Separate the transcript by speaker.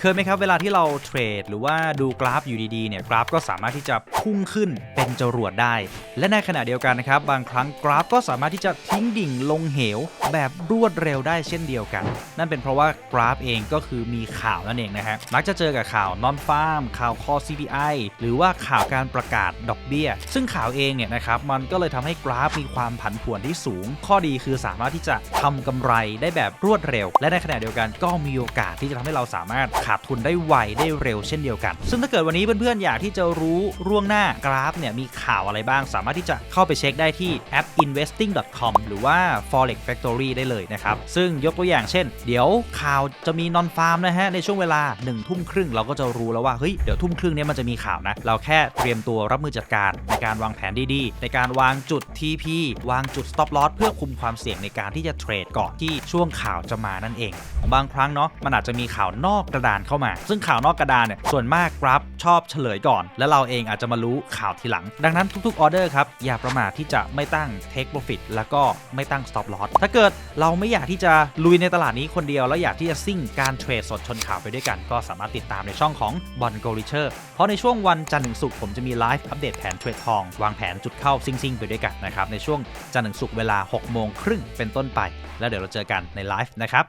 Speaker 1: เคยไหมครับเวลาที่เราเทรดหรือว่าดูกราฟอยู่ดีๆเนี่ยกราฟก็สามารถที่จะพุ่งขึ้นเป็นจรวดได้ และในขณะเดียวกันนะครับบางครั้งกราฟก็สามารถที่จะทิ้งดิ่งลงเหว แบบรวดเร็วได้เช่นเดียวกัน นั่นเป็นเพราะว่ากราฟเองก็คือมีข่าวนั่นเองนะฮะมักจะเจอกับข่าวนอนฟาร์มข่าวคอ CPI หรือว่าข่าวการประกาศดอกเบี้ย ซึ่งข่าวเองเนี่ยนะครับมันก็เลยทำให้กราฟมีความผันผวนที่สูง ข้อดีคือสามารถที่จะทำกำไรได้แบบรวดเร็ว และในขณะเดียวกันก็มีโอกาสที่จะทำให้เราสามารถขาดทุนได้ไวได้เร็วเช่นเดียวกัน ซึ่งถ้าเกิดวันนี้เพื่อนๆอยากที่จะรู้ร่วงหน้ากราฟเนี่ยมีข่าวอะไรบ้าง สามารถที่จะเข้าไปเช็คได้ที่แอป investing.com หรือว่า forex factory ได้เลยนะครับ ซึ่งยกตัวอย่างเช่น เดี๋ยวข่าวจะมี non farm นะฮะในช่วงเวลา1ทุ่มครึ่งเราก็จะรู้แล้วว่าเฮ้ยเดี๋ยวทุ่มครึ่งเนี้มันจะมีข่าวนะเราแค่เตรียมตัวรับมือจัดการในการวางแผนดีๆ ในการวางจุด TP วางจุด stop loss เพื่อคุมความเสี่ยงในการที่จะเทรดก่อนที่ช่วงข่าวจะมานั่นเอง บางครั้งเนาะมันอาจจะมีข่าวนอกกระดานเข้ามา ซึ่งข่าวนอกกระดานเนี่ยส่วนมากกราฟชอบเฉลยก่อน แล้วเราเองอาจจะมารู้ข่าวทีหลัง ดังนั้นทุกๆออเดอร์ครับอย่าประมาทที่จะไม่ตั้ง take profit แล้วก็ไม่ตั้ง stop loss ถ้าเกิดเราไม่อยากที่จะลุยในตลาดนี้คนเดียว แล้วอยากที่จะซิ่งการเทรดสดชนข่าวไปด้วยกัน ก็สามารถติดตามในช่องของ b o n g o r i c h e r เพราะในช่วงวันจันทร์ถึงศุกร์ผมจะมีไลฟ์อัปเดตแผนเทรดทอง วางแผนจุดเข้าซิ่งๆไปด้วยกันนะครับในช่วงจันทร์ถึงศุกร์เวลา6โมงครึ่งเป็นต้นไป แล้วเดี๋ยวเราเจอกันในไลฟ์นะครับ